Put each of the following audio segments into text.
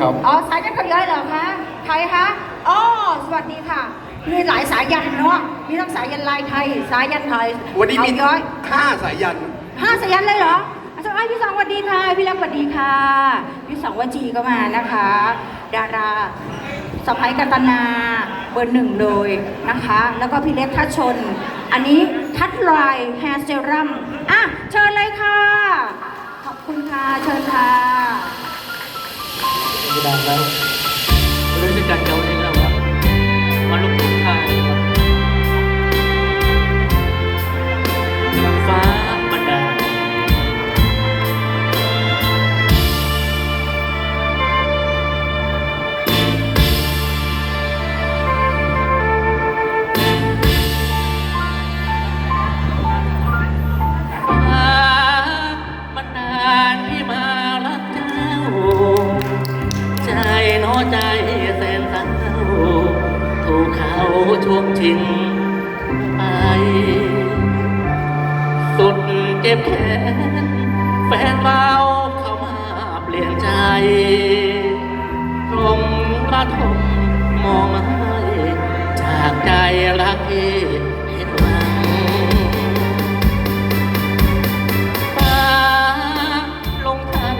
ครับ อ๋อสายยันเขาเยอะเหรอคะใครคะอ๋อสวัสดีค่ะ มีหลายสายยันเนาะมีทั้งสายยันลายไทย สายยันไทยวันนี้มีเขาย้อยห้าสายยันห้าสายยันเลยเหรออาจารย์พี่สองสวัสดีค่ะ พี่เล็กสวัสดีค่ะ พี่สองวจีก็มานะคะ ดาราสไปกัตนาเบอร์หนึ่งเลยนะคะ แล้วก็พี่เล็กทัชชน อันนี้ทัดลายแฮร์เซรั่มอะเชิญเลยค่ะ ขอบคุณค่ะ เชิญค่ะ กระ ช่วงชิงไปสุดเจ็บแค้นแฟนเราเข้ามาเปลี่ยนใจตรงระทมมองมาให้จากใจรักที่เห็นหวังฟ้าลงทัน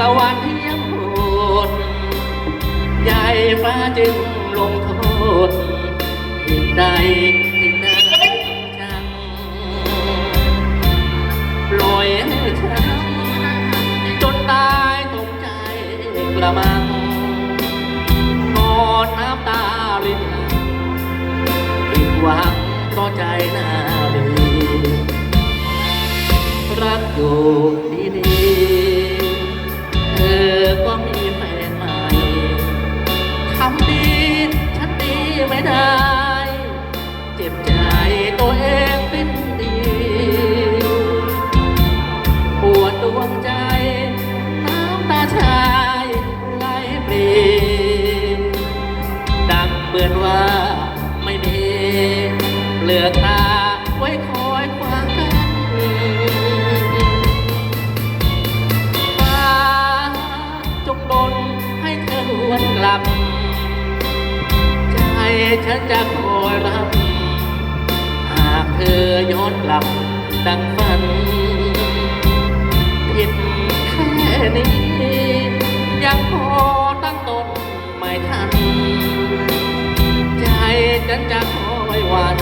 ตะวันเที่ยงโหดใหญ่ฟ้าจึงลงโทษ เหตุใดถึงได้จังปล่อยให้ฉันจนตายตกใจกระมังนอนน้ำตารินลังผิดหวังเพราะใจน่าดีรักอยู่ดีๆเธอ หลับ ใจฉันจะคอยรับ หากเธอย้อนกลับดังฝัน ผิดแค่นี้ ยังพอตั้งตนไม่ทัน ใจฉันจะคอยวัน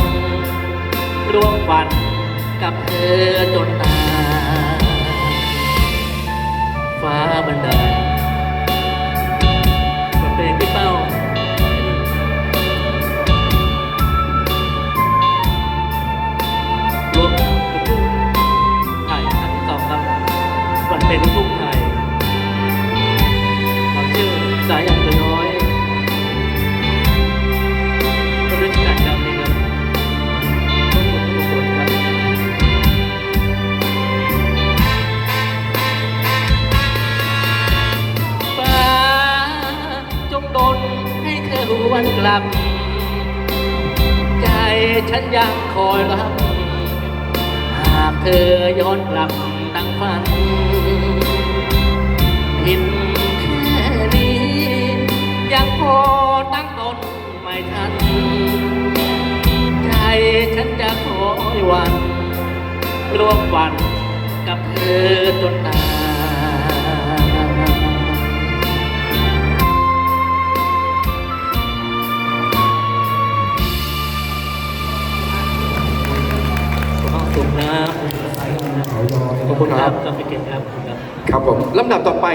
ร่วมวันกับเธอจนตาย องครับบทเพลงลูกทุ่งไทยเราชื่อสายันตัวน้อยเรื่องการจำเองครับทุกคนทุกคนครับฟ้าจงดลให้เธอหวนกลับ ใจฉันยังคอยรับ หากเธอย้อนกลับ ดังฝันผิดแค่นี้ ยังพอตั้งตนไม่ทัน ใจฉันจะคอยวันร่วมวันกับเธอจนตายขอบคุขอบคุณครับขอบ คุณครับ ครับผมลำดับต่อไป